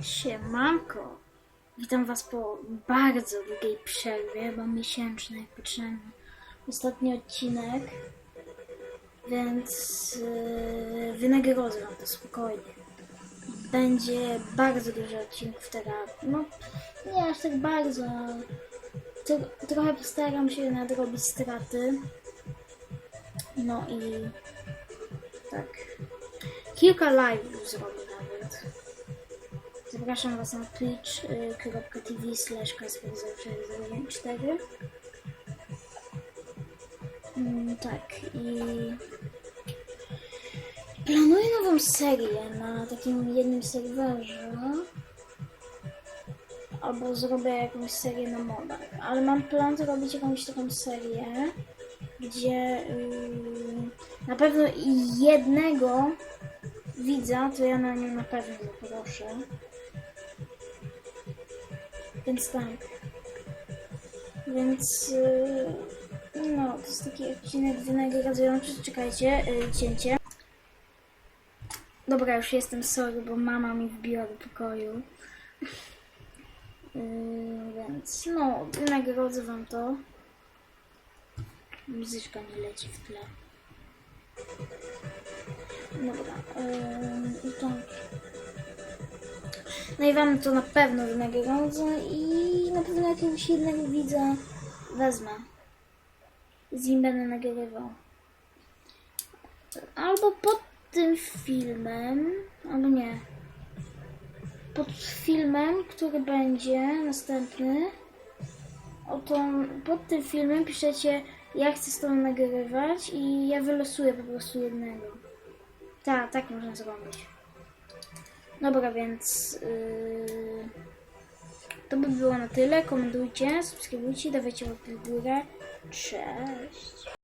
Siemanko! Witam Was po bardzo długiej przerwie, bo miesięcznej, jak ostatni odcinek, więc yy, wynagrodzę Wam to spokojnie. Będzie bardzo dużo odcinków teraz, no nie aż tak bardzo, tro- trochę postaram się nadrobić straty. No i tak. Kilka live'ów zrobię nawet. Zapraszam Was na twitch.tv slash kasper0404 mm, Tak i planuję nową serię na takim jednym serwerze. Albo zrobię jakąś serię na modach, ale mam plan zrobić jakąś taką serię, gdzie yy, na pewno jednego widza, to ja na nią na pewno zaproszę. Więc tak. Więc yy, no, to jest taki odcinek wynagradzający. Czekajcie, yy, cięcie. Dobra, już jestem sorry, bo mama mi wbiła do pokoju. Yy, więc no, wynagrodzę wam to. Muzyczka nie leci w tle. Dobra, yy. No i wam to na pewno wynagrodzę i na pewno jakiegoś jednego widza wezmę. Z nim będę nagrywał. Albo pod tym filmem, albo nie. Pod filmem, który będzie następny, oto pod tym filmem piszecie ja chcę z tobą nagrywać i ja wylosuję po prostu jednego. Tak, tak można zrobić. Dobra, więc yy, to by było na tyle. Komentujcie, subskrybujcie, dawajcie łapkę w górę. Cześć!